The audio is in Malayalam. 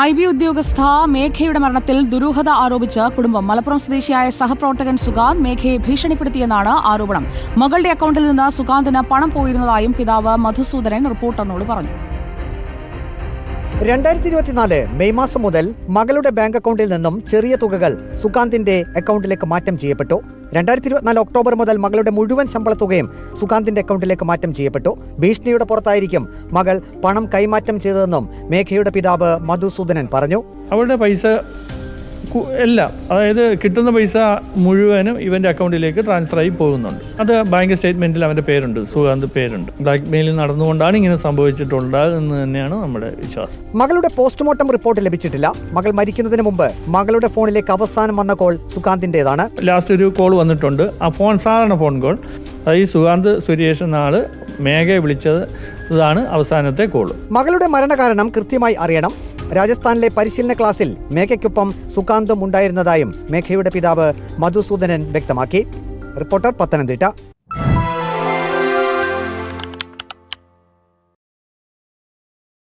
ഐ ബി ഉദ്യോഗസ്ഥ മേഘയുടെ മരണത്തിൽ ദുരൂഹത ആരോപിച്ച് കുടുംബം മലപ്പുറം സ്വദേശിയായ സഹപ്രവർത്തകൻ സുഗാന്ത് മേഘയെ ഭീഷണിപ്പെടുത്തിയെന്നാണ് ആരോപണം. മകളുടെ അക്കൌണ്ടിൽ നിന്ന് സുഗാന്തിന് പണം പോയിരുന്നതായും പിതാവ് മധുസൂദനൻ റിപ്പോർട്ടറിനോട് പറഞ്ഞു. രണ്ടായിരത്തി ഇരുപത്തിനാല് മെയ് മാസം മുതൽ മകളുടെ ബാങ്ക് അക്കൗണ്ടിൽ നിന്നും ചെറിയ തുകകൾ സുകാന്തിന്റെ അക്കൗണ്ടിലേക്ക് മാറ്റം ചെയ്യപ്പെട്ടു. രണ്ടായിരത്തി ഇരുപത്തിനാല് ഒക്ടോബർ മുതൽ മകളുടെ മുഴുവൻ ശമ്പള തുകയും സുകാന്തിന്റെ അക്കൗണ്ടിലേക്ക് മാറ്റം ചെയ്യപ്പെട്ടു. ഭീഷണിയുടെ പുറത്തായിരിക്കും മകൾ പണം കൈമാറ്റം ചെയ്തതെന്നും മേഘയുടെ പിതാവ് മധുസൂദനൻ പറഞ്ഞു. അവളുടെ പൈസ എല്ലാം അതായത് കിട്ടുന്ന പൈസ മുഴുവനും ഇവന്റെ അക്കൗണ്ടിലേക്ക് ട്രാൻസ്ഫർ ആയി പോകുന്നുണ്ട്. അത് ബാങ്ക് സ്റ്റേറ്റ്മെന്റിൽ അവന്റെ പേരുണ്ട് സുഗാന്ത് പേരുണ്ട്. ബ്ലാക്ക് മെയിലിൽ നടന്നുകൊണ്ടാണ് ഇങ്ങനെ സംഭവിച്ചിട്ടുണ്ട് എന്ന് തന്നെയാണ് നമ്മുടെ വിശ്വാസം. മകളുടെ പോസ്റ്റ്മോർട്ടം റിപ്പോർട്ട് ലഭിച്ചിട്ടില്ല. മകൾ മരിക്കുന്നതിന് മുമ്പ് മകളുടെ ഫോണിലേക്ക് അവസാനം വന്ന കോൾ സുകാന്തിന്റേതാണ് ലാസ്റ്റ് ഒരു കോൾ വന്നിട്ടുണ്ട്. ആ ഫോൺ സാധാരണ ഫോൺ കോൾ ഈ സുഗാന്ത് സുരേഷ് എന്ന ആൾ മേഘയെ വിളിച്ചത് ഇതാണ് അവസാനത്തെ കോൾ മകളുടെ മരണകാരണം കൃത്യമായി അറിയണം. രാജസ്ഥാനിലെ പരിശീലന ക്ലാസിൽ മേഘയ്ക്കൊപ്പം സുകാന്തും ഉണ്ടായിരുന്നതായും മേഘയുടെ പിതാവ് മധുസൂദനൻ വ്യക്തമാക്കി. റിപ്പോർട്ടർ പത്തനംതിട്ട.